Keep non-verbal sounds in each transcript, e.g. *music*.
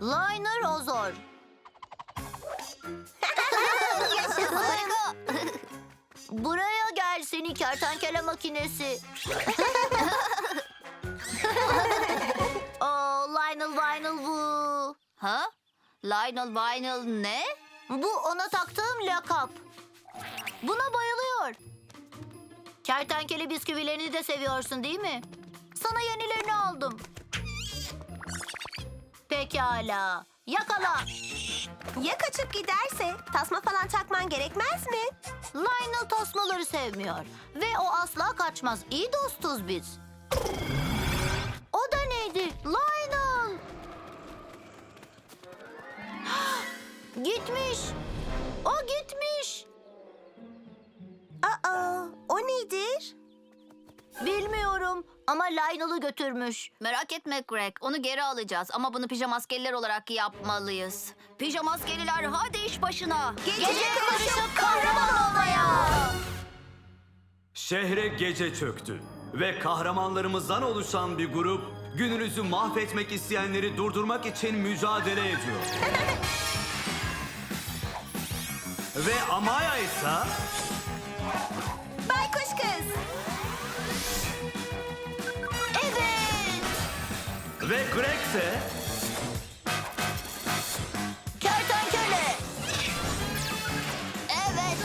Liner Ozor. Buraya gel seni kertenkele makinesi. oh, Lionel Vinyl bu. Ha? Lionel Vinyl ne? Bu ona taktığım lakap. Buna bayılıyor. Kertenkele bisküvilerini de seviyorsun değil mi? Sana yenilerini aldım. Pekala. Yakala. Ya kaçıp giderse? Tasma falan takman gerekmez mi? Lionel tasmaları sevmiyor. Ve o asla kaçmaz. İyi dostuz biz. O da neydi? Lionel! *gasps* gitmiş. O gitmiş. Aa, o nedir? Bilmiyorum ama Lionel'ı götürmüş. Merak etme Greg, onu geri alacağız ama bunu pijamaskeliler olarak yapmalıyız. Pijamaskeliler hadi iş başına. Gece karışıp kahraman olmaya. Şehre gece çöktü ve kahramanlarımızdan oluşan bir grup gününüzü mahvetmek isteyenleri durdurmak için mücadele ediyor. *laughs* ve Amaya ise Baykuş kız. Ve Greg ise Kertenkele. Evet.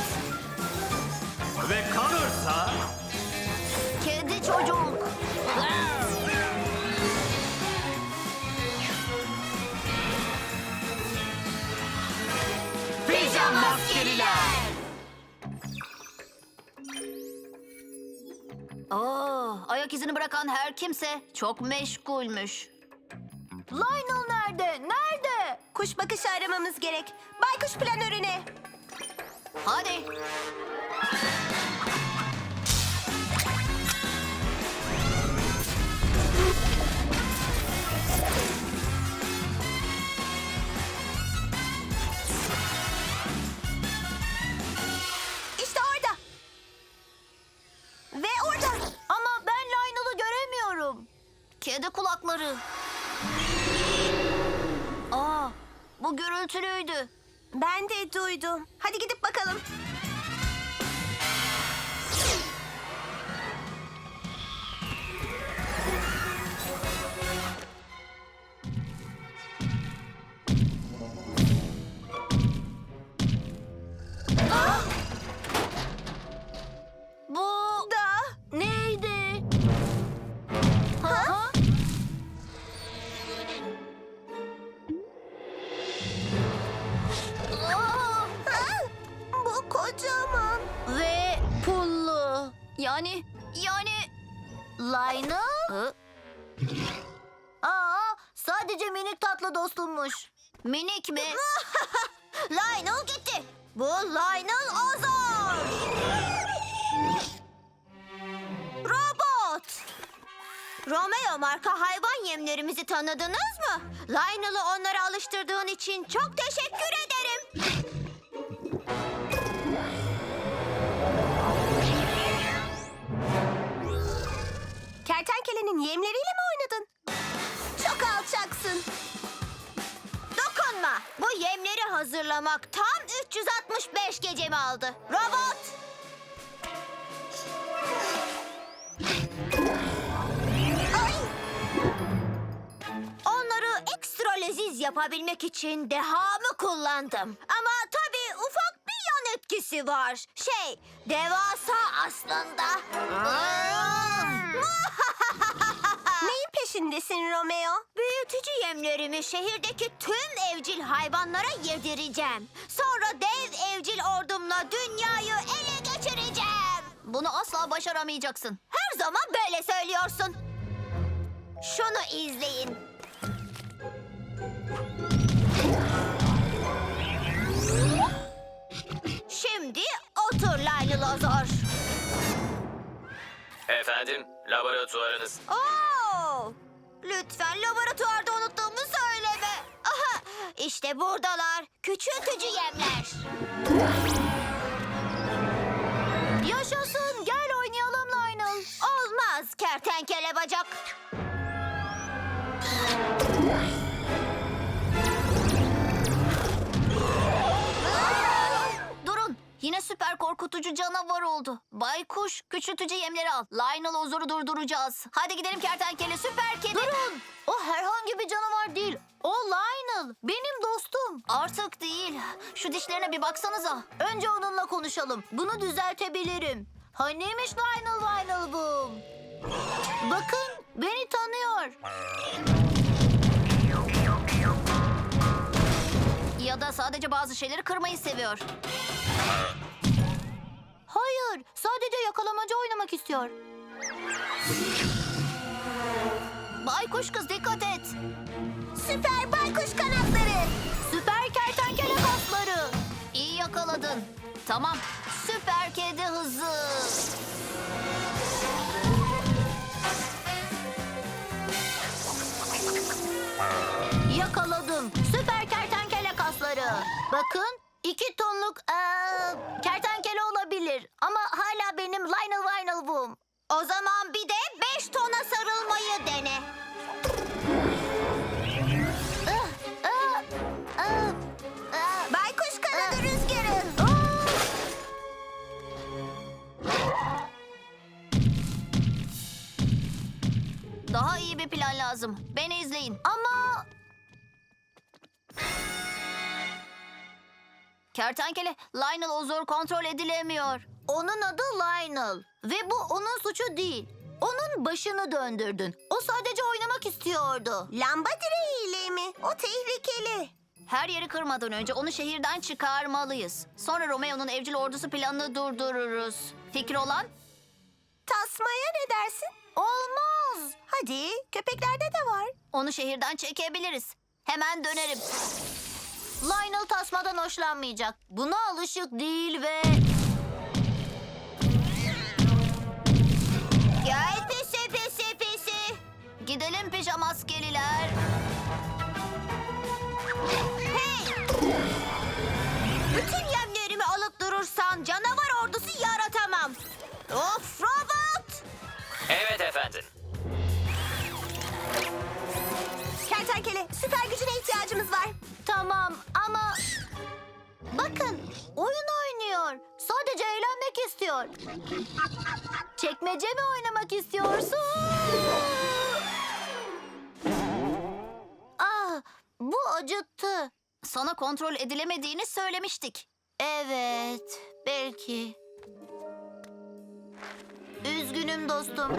ve Connor ise Kedi çocuk. Pijamaskeliler. Oo, ayak izini bırakan her kimse çok meşgulmüş. Nerede? Nerede? Kuş bakışı aramamız gerek. Baykuş planörüne. Hadi. İşte orada. Ve orada. Ama ben Lionel'ı göremiyorum. Kedi kulakları. Bu gürültülüydü. Ben de duydum. Hadi gidip bakalım. Kocaman. Ve pullu. Yani, yani... Lionel? Aa, sadece minik tatlı dostummuş. Minik mi? *laughs* Lionel gitti. Bu Lionel Ozor. Robot. Romeo marka hayvan yemlerimizi tanıdınız mı? Lionel'ı onlara alıştırdığın için çok teşekkür ederim. Kertenkelenin yemleriyle mi oynadın? Çok alçaksın. Dokunma. Bu yemleri hazırlamak tam 365 gecemi aldı. Robot. Ay. Onları ekstra leziz yapabilmek için dehamı kullandım. Ama tabii ufak bir yan etkisi var. Şey, devasa aslında. *laughs* Peşindesin Romeo? Büyütücü yemlerimi şehirdeki tüm evcil hayvanlara yedireceğim. Sonra dev evcil ordumla dünyayı ele geçireceğim. Bunu asla başaramayacaksın. Her zaman böyle söylüyorsun. Şunu izleyin. Şimdi otur Lionel Ozor. Efendim, laboratuvarınız. Oo! Lütfen laboratuvarda unuttuğumu söyleme. Aha, işte buradalar. Küçültücü yemler. *laughs* korkutucu canavar oldu. Baykuş, küçültücü yemleri al. Lionel Ozor'u durduracağız. Hadi gidelim kertenkele, süper kedi. Durun. O herhangi bir canavar değil. O Lionel. Benim dostum. Artık değil. Şu dişlerine bir baksanıza. Önce onunla konuşalım. Bunu düzeltebilirim. Haniymiş Lionel Lionel Boom? Bakın beni tanıyor. Ya da sadece bazı şeyleri kırmayı seviyor. Hayır sadece yakalamaca oynamak istiyor. Baykuş kız dikkat et. Süper baykuş kanatları. Süper kertenkele kasları. İyi yakaladın. Tamam. Süper kedi hızı. Lazım. Beni izleyin. Ama Kertenkele, Lionel Ozor kontrol edilemiyor. onun adı Lionel. Ve bu onun suçu değil. Onun başını döndürdün. O sadece oynamak istiyordu. Lamba direğiyle mi? O tehlikeli. Her yeri kırmadan önce onu şehirden çıkarmalıyız. Sonra Romeo'nun evcil ordusu planını durdururuz. Fikri olan? Tasmaya ne dersin? Olmaz. Hadi köpeklerde de var. Onu şehirden çekebiliriz. Hemen dönerim. Lionel tasmadan hoşlanmayacak. Buna alışık değil ve... Gel pisi pisi pisi. Gidelim pijamaskeliler. İstiyor. Çekmece mi oynamak istiyorsun? Ah bu acıttı. Sana kontrol edilemediğini söylemiştik. Evet belki. Üzgünüm dostum.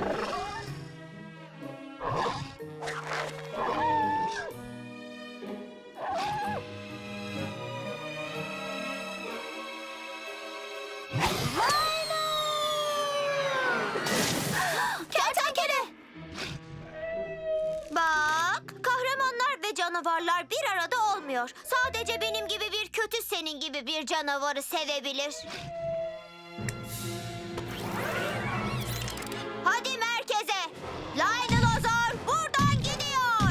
Bir canavarı sevebilir. Hadi merkeze. Lionel Ozor buradan gidiyor.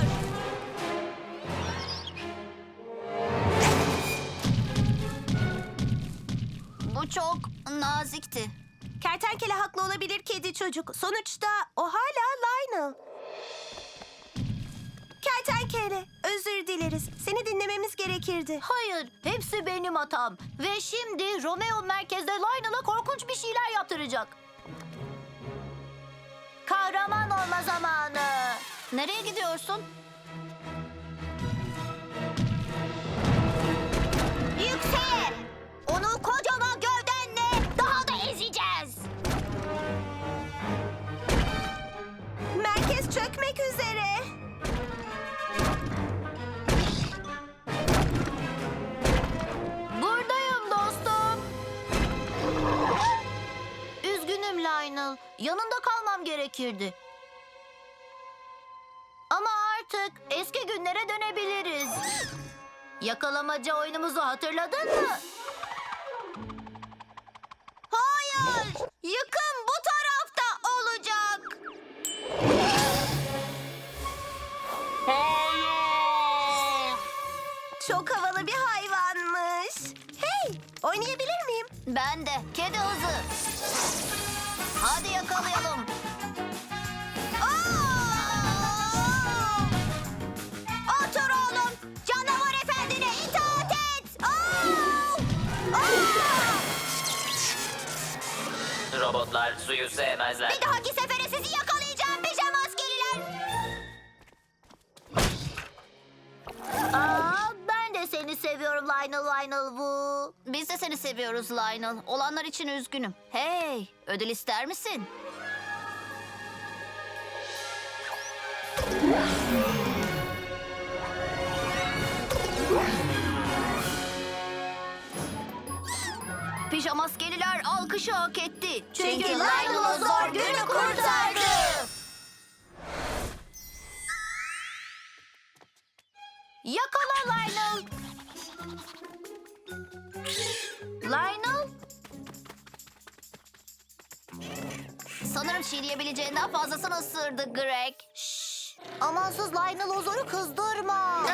Bu çok nazikti. Kertenkele haklı olabilir kedi çocuk. Sonuçta o hala Lionel. Kertenkele, özür dileriz. Seni dinlememiz gerekirdi. Hayır, hepsi benim hatam. Ve şimdi Romeo merkezde Lionel'a korkunç bir şeyler yaptıracak. Kahraman olma zamanı. Nereye gidiyorsun? Yanında kalmam gerekirdi. Ama artık eski günlere dönebiliriz. Yakalamaca oyunumuzu hatırladın mı? Hayır! Yıkım bu tarafta olacak. Çok havalı bir hayvanmış. Hey, oynayabilir miyim? Ben de. Kedi hızı. Hadi yakalayalım. Otur oğlum. Canavar efendine Robotlar suyu sevmezler. Bir dahaki sefer Lionel Lionel bu. Biz de seni seviyoruz Lionel. Olanlar için üzgünüm. Hey, ödül ister misin? Pijamaskeliler alkışı hak etti. Çünkü Lionel o zor günü kurtardı. Yakala Lionel. Lionel? Sanırım şiirleyebileceğinden fazlasını ısırdı Greg. Şşş. Amansız Lionel Ozor'u kızdırma. *laughs*